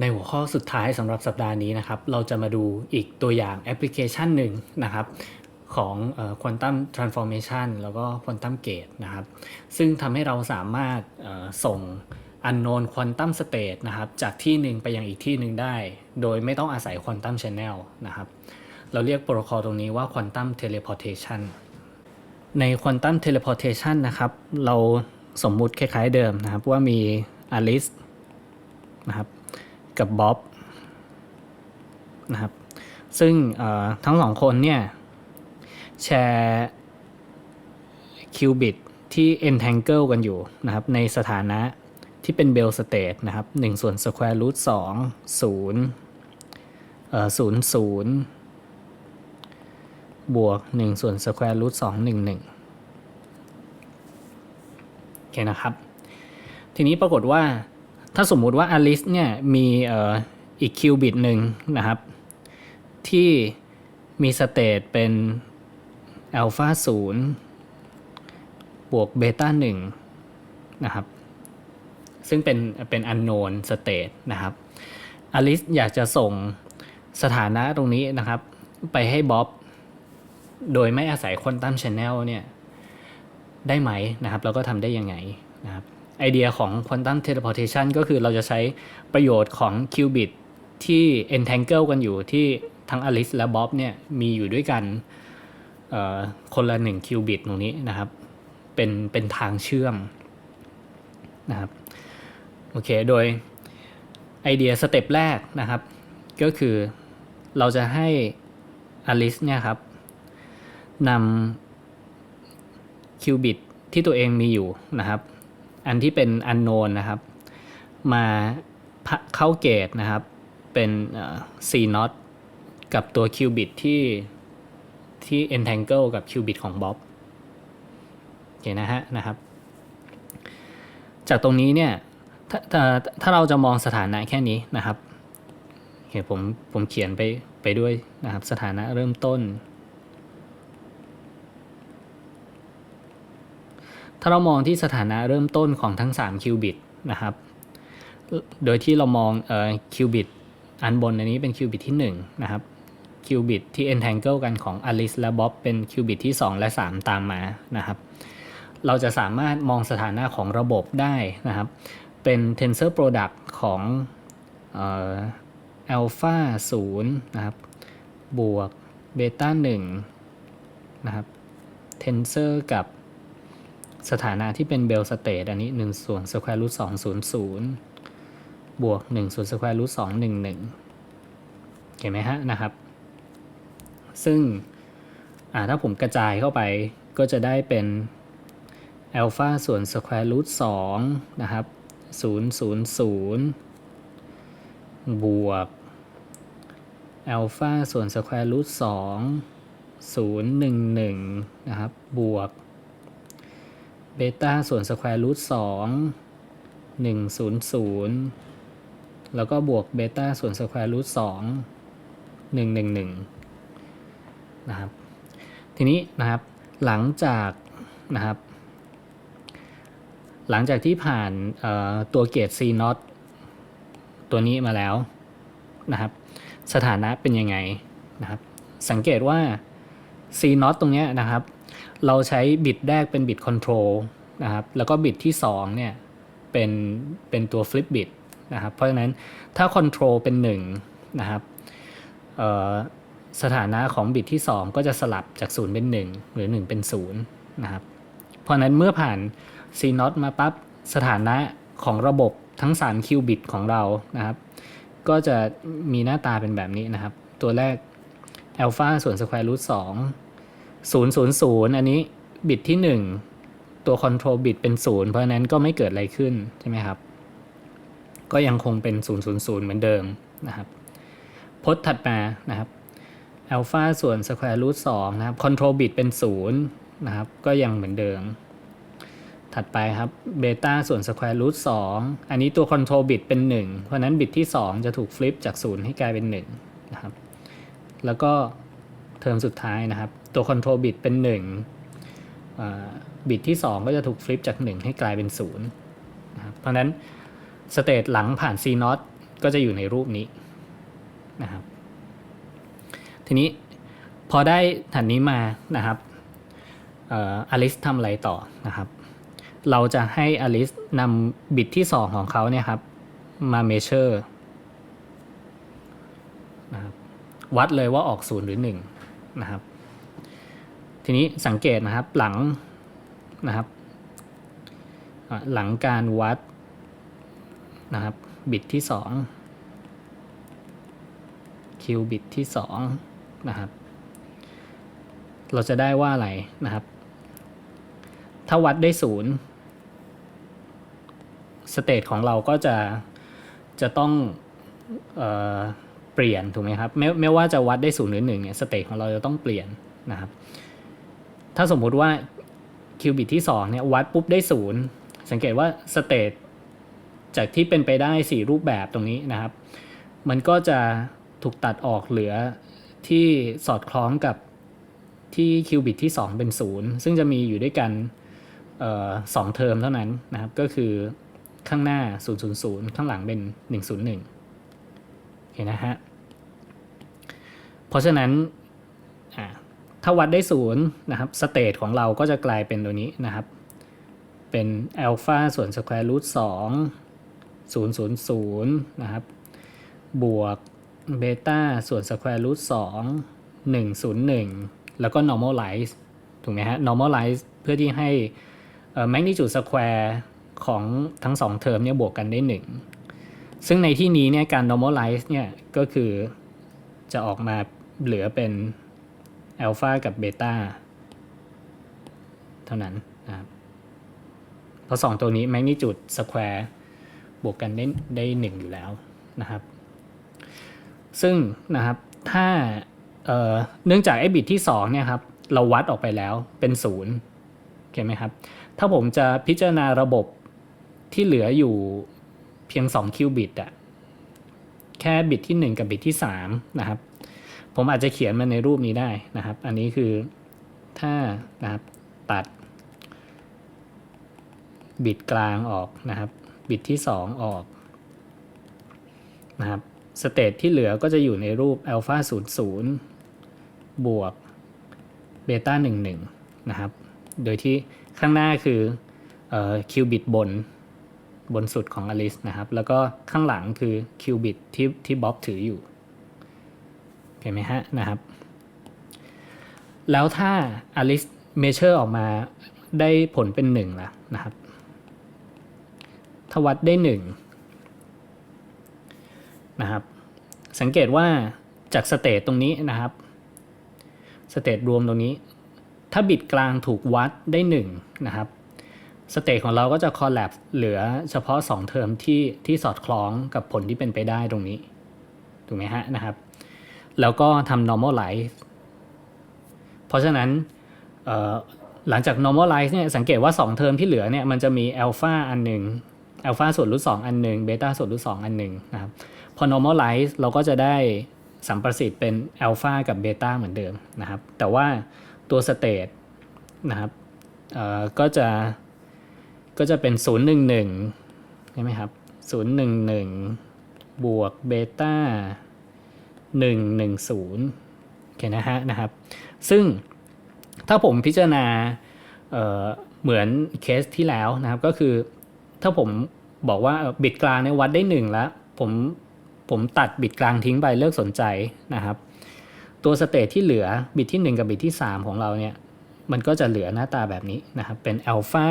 ในหัวข้อสุดท้ายสำหรับสัปดาห์นี้นะครับ เราจะมาดูอีกตัวอย่างแอปพลิเคชันหนึ่งนะครับของเอ่อ Quantum Transformation แล้วก็ Quantum Gate นะครับ ซึ่งทำให้เราสามารถส่ง unknown quantum state นะครับ จากที่หนึ่งไปยังอีกที่หนึ่งได้ โดยไม่ต้องอาศัย quantum channel นะครับ เราเรียกโปรโตคอลตรงนี้ว่า quantum teleportation ใน quantum teleportation นะครับ เราสมมุติคล้ายๆเดิมนะครับว่ามี Alice นะครับ กับบ๊อบนะครับซึ่งทั้งสองคนเนี่ยแชร์คิวบิตที่ entangle กันอยู่นะครับในสถานะที่เป็น Bell state นะครับ1ส่วน square root 2 0เอ่อ0 0บวก1ส่วน square root 2 1 1โอเคนะครับ ทีนี้ปรากฏว่า ถ้าสมมุติว่า Alice เนี่ยมีอีกคิวบิตหนึ่งนะครับ ที่มีสเตตเป็นอัลฟาศูนย์บวกเบต้าหนึ่งนะครับ ซึ่งเป็นเป็น unknown state นะครับอลิสอยากจะส่งสถานะตรงนี้นะครับ ไปให้บ๊อบโดยไม่อาศัยคนตัมชแนลเนี่ย ได้ไหมนะครับ แล้วก็ทำได้ยังไงนะครับ ไอเดียของ Quantum Teleportation ก็คือเราจะใช้ประโยชน์ของคิวบิตที่ entangle กันอยู่ที่ทั้งอลิสและบ๊อบเนี่ยมีอยู่ด้วยกันคนละ1คิวบิตตรงนี้นะครับ เป็นเป็นทางเชื่อมนะครับโอเค โดยไอเดียสเต็ปแรกนะครับ ก็คือเราจะให้อลิสเนี่ยครับนำคิวบิตที่ตัวเองมีอยู่นะครับ อันที่เป็น unknown นะครับ มาเข้าเกตนะครับ เป็น C not กับตัวคิวบิตที่ที่ entangle กับคิวบิตของบ๊อบโอเคนะฮะนะครับ จากตรงนี้เนี่ยถ้าถ้าถ้าเราจะมองสถานะแค่นี้นะครับโอเคผมผมเขียนไปไปด้วยนะครับ สถานะเริ่มต้น ถ้าเรามองที่สถานะเริ่มต้นของทั้ง3คิวบิตนะครับ โดยที่เรามองเอ่อคิวบิตอันบนอันนี้เป็นคิวบิตที่1นะครับคิวบิตที่ entangle กันของ Alice และ Bob เป็นคิวบิตที่ 2 และ 3 ตามมานะครับ เราจะสามารถมองสถานะของระบบได้นะครับ เป็น tensor product ของเอ่อ alpha 0นะครับ บวก beta 1นะครับ tensor กับ สถานะที่เป็น bell state อันนี้1ส่วน square root 2 0 0บวก1ส่วน square root 2 1 1เห็นไหมฮะนะครับ ซึ่งถ้าผมกระจายเข้าไปก็จะได้เป็นอัลฟาส่วน square root 2นะครับ0 0 0บวกอัลฟาส่วน square root 2 0 1 1นะครับบวก เบต้าส่วน square root 2 1 0 0แล้วก็บวกเบต้าส่วน square root 2 1 1 1นะครับ ทีนี้นะครับหลังจากนะครับ หลังจากที่ผ่านตัวเกต C not ตัวนี้มาแล้วนะครับ สถานะเป็นยังไงนะครับ สังเกตว่า C not ตรงนี้นะครับ เราใช้บิตแรกเป็นบิตคอนโทรลนะครับ แล้วก็บิตที่2เนี่ยเป็นเป็นตัว flip bit นะครับ เพราะฉะนั้นถ้าคอนโทรลเป็น1นะครับสถานะของบิตที่ 2 ก็จะสลับจาก 0 เป็น 1 หรือ 1 เป็น0นะครับ เพราะนั้นเมื่อผ่าน C not มาปั๊บสถานะของระบบทั้ง3คิวบิตของเรานะครับ ก็จะมีหน้าตาเป็นแบบนี้นะครับ ตัวแรก alpha ส่วน square root 2 000 อันนี้บิตที่ 1 ตัว control bit เป็น 0 เพราะนั้นก็ไม่เกิดอะไรขึ้นใช่ไหมครับ ก็ยังคงเป็น 0 0 0 เหมือนเดิมนะครับพจน์ถัดมานะครับ alpha ส่วน square root 2นะครับ control bit เป็น 0 นะครับ ก็ยังเหมือนเดิม ถัดไปครับเบต้าส่วน square root 2 อันนี้ตัว control bit เป็น 1 เพราะนั้นบิตที่ 2 จะถูกฟลิปจาก 0 ให้กลายเป็น 1 นะครับ แล้วก็ เทอมสุดท้ายนะครับ ตัว control bit เป็น1บิตที่ 2 ก็จะถูกฟลิปจาก 1 ให้กลายเป็น0นะครับเพราะนั้นสเตตหลังผ่าน C not ก็จะอยู่ในรูปนี้นะครับทีนี้พอได้ฐานนี้มานะครับเอ่ออลิสทำอะไรต่อนะครับ เราจะให้อลิสนำบิตที่ 2 ของเขาเนี่ยครับมาเมเชอร์นะครับวัดเลยว่าออก 0 หรือ 1 นะครับ ทีนี้สังเกตนะครับหลังนะครับ หลังการวัดนะครับ บิตที่2คิวบิตที่2นะครับ เราจะได้ว่าอะไรนะครับ ถ้าวัดได้ศูนย์สเตทของเราก็จะจะต้องเออ ปลี่ยนถูกไหมครับไม่ไม่ว่าจะวัดได้ศูนย์หรือหนึ่งเนี่ยสเตทของเราจะต้องเปลี่ยนนะครับถ้าสมมุติว่าคิวบิตที่2เนี่ยวัดปุ๊บได้ศูนย์สังเกตว่าสเตทจากที่เป็นไปได้ 4 รูปแบบตรงนี้นะครับ มันก็จะถูกตัดออกเหลือที่สอดคล้องกับที่คิวบิตที่ 2 เป็น 0 ซึ่งจะมีอยู่ด้วยกันออสองเทอมเท่านั้นนะครับ ก็คือข้างหน้า 000 ข้างหลังเป็น 101เห็นนะฮะ เพราะฉะนั้นถ้าวัดได้ศูนย์นะครับสเตทของเราก็จะกลายเป็นตัวนี้นะครับ เป็นอัลฟาส่วนสแควร์รูทสองศูนย์ศูนย์ศูนย์นะครับ บวกเบต้าส่วนสแควร์รูทสองหนึ่งศูนย์หนึ่งแล้วก็ normalize ถูกไหมฮะ normalize เพื่อที่ให้เอ่อ magnitude square ของทั้งสองเทอมเนี่ยบวกกันได้หนึ่งซึ่งในที่นี้เนี่ยการ normalize เนี่ยก็คือจะออกมา เหลือเป็นอัลฟากับเบต้าเท่านั้นนะครับเพราะสองตัวนี้แมกนิจูดสแควร์บวกกันได้ได้หนึ่งอยู่แล้วนะครับ ซึ่งนะครับถ้าเเนื่องจากไอบิตที่2เนี่ยครับเราวัดออกไปแล้วเป็นศูนย์เห็นไหมครับ ถ้าผมจะพิจารณาระบบที่เหลืออยู่เพียง2คิวบิตอะแค่บิตที่ 1 กับบิตที่3นะครับ ผมอาจจะเขียนมันในรูปนี้ได้นะครับ อันนี้คือถ้านะครับตัด บิตกลางออกนะครับ บิตที่ 2 ออกนะครับสเตทที่เหลือก็จะอยู่ในรูปอัลฟา0 0 บวกเบต้า1 1 นะครับ โดยที่ข้างหน้าคือคิวบิตบนบนสุดของอลิสนะครับ แล้วก็ข้างหลังคือคิวบิตที่ที่บ๊อบถืออยู่ เห็นไหมฮะนะครับ แล้วถ้า Alice measure ออกมาได้ผลเป็นหนึ่งล่ะนะครับถ้าวัดได้หนึ่งนะครับ สังเกตว่าจากสเตตตรงนี้นะครับสเตตรวมตรงนี้ ถ้าบิตกลางถูกวัดได้หนึ่งนะครับสเตตของเราก็จะ collapse เหลือเฉพาะ 2 เทอมที่ที่สอดคล้องกับผลที่เป็นไปได้ตรงนี้ ถูกไหมฮะนะครับ แล้วก็ทำ normalize เพราะฉะนั้นหลังจาก normalize เนี่ยสังเกตว่า 2 เทอมที่เหลือเนี่ยมันจะมี alpha อันหนึ่ง alpha ส่วนรูทสอันหนึ่ง beta ส่วนรูทสอันหนึ่งนะครับพอ normalize เราก็จะได้สัมประสิทธิ์เป็น alpha กับ beta เหมือนเดิมนะครับ แต่ว่าตัว state นะครับก็จะก็จะเป็น 011ใช่ไหมครับ011 บวกเบต้า 110เห็นนะฮะนะครับ ซึ่งถ้าผมพิจารณาเเหมือนเคสที่แล้วนะครับก็คือถ้าผมบอกว่าบิดกลางในวัดได้1แล้วผมผมตัดบิดกลางทิ้งไปเลิกสนใจนะครับ ตัวสเตทที่เหลือบิดที่ 1 กับบิดที่ 3 ของเราเนี่ยมันก็จะเหลือหน้าตาแบบนี้นะครับ เป็นอัลฟา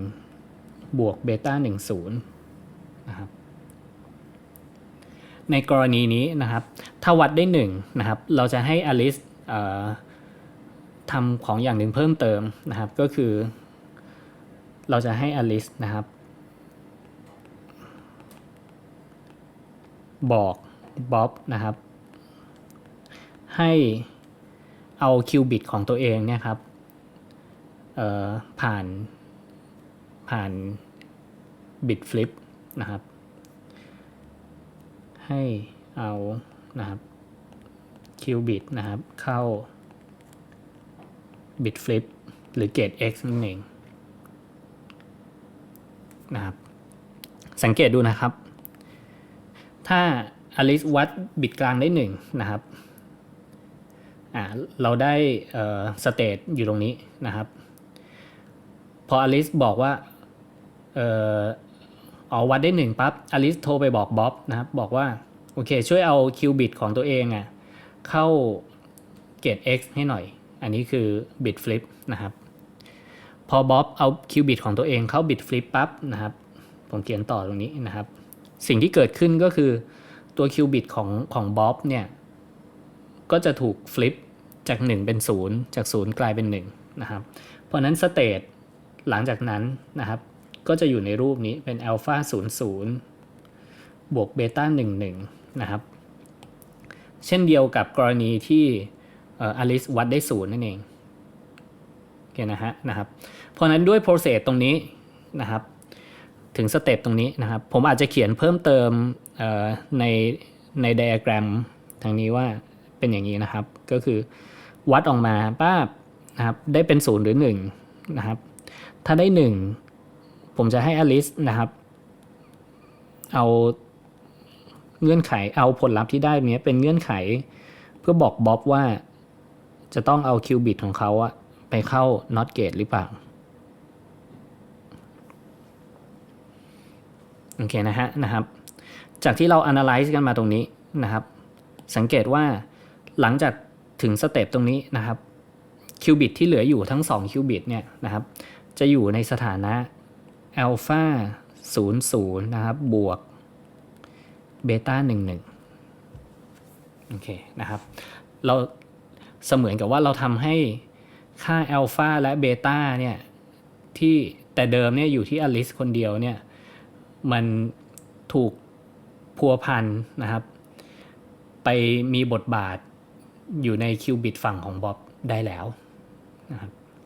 01 บวกเบต้า10นะครับ ในกรณีนี้นะครับ ถ้าวัดได้1นะครับ เราจะให้อลิสทำของอย่างหนึ่งเพิ่มเติมนะครับ ก็คือ เราจะให้อลิสนะครับ บอกบ๊อบนะครับ ให้เอาคิวบิตของตัวเองเนี่ยครับผ่านผ่านบิตฟลิปนะครับ ให้เอานะครับคิวบิตนะครับ เข้าบิตฟลิปหรือเกต x นั่นเองนะครับ สังเกตดูนะครับ ถ้าอลิสวัดบิดกลางได้หนึ่งนะครับอ่าเราได้เอ่อสเตตอยู่ตรงนี้นะครับ พออลิสบอกว่าเอ่อ อ๋อวัดได้หนึ่งปั๊บอลิสโทรไปบอกบ๊อบนะครับบอกว่าโอเค ช่วยเอาคิวบิตของตัวเองอะ่ะเข้าเกต x ให้หน่อย อันนี้คือบิตฟลิปนะครับ พอบ๊อบเอาคิวบิตของตัวเองเข้าบิตฟลิปปั๊บนะครับ ผมเขียนต่อตรงนี้นะครับ สิ่งที่เกิดขึ้นก็คือตัวคิวบิตของของบ๊อบเนี่ย ก็จะถูกฟลิปจาก 1 เป็น 0 จาก 0 กลายเป็น1นะครับ เพราะฉะนั้นสเตตหลังจากนั้นนะครับ ก็จะอยู่ในรูปนี้เป็นอัลฟา00 บวกเบต้า11 นะครับ เช่นเดียวกับกรณีที่อลิสวัดได้0นั่นเองโอเคนะฮะนะครับ เพราะฉะนั้นด้วย process ตรงนี้นะครับ ถึงสเต็ปตรงนี้นะครับ ผมอาจจะเขียนเพิ่มเติมในในไดอะแกรมทางนี้ว่าเป็นอย่างนี้นะครับ ก็คือวัดออกมาป้าบนะครับ ได้เป็นศูนย์หรือหนึ่งนะครับ ถ้าได้หนึ่ง ผมจะให้อลิสนะครับ เอาเงื่อนไขเอาผลลัพธ์ที่ได้เนี้ยเป็นเงื่อนไข เพื่อบอกบ๊อบว่าจะต้องเอาคิวบิตของเขาอะไปเข้า not gate หรือเปล่า โอเคนะฮะนะครับ จากที่เรา analyze กันมาตรงนี้นะครับ สังเกตว่าหลังจากถึงสเต็ปตรงนี้นะครับคิวบิตที่เหลืออยู่ทั้ง2คิวบิตเนี่ยนะครับ จะอยู่ในสถานะ alpha 00 นะครับ บวกเบต้า11 โอเค นะครับ เราเสมือนกับว่าเราทำให้ค่าอัลฟาและเบต้าเนี่ย ที่แต่เดิมเนี่ยอยู่ที่อลิสคนเดียวเนี่ย มันถูกพัวพันนะครับ ไปมีบทบาทอยู่ในคิวบิตฝั่งของบ๊อบได้แล้วนะครับ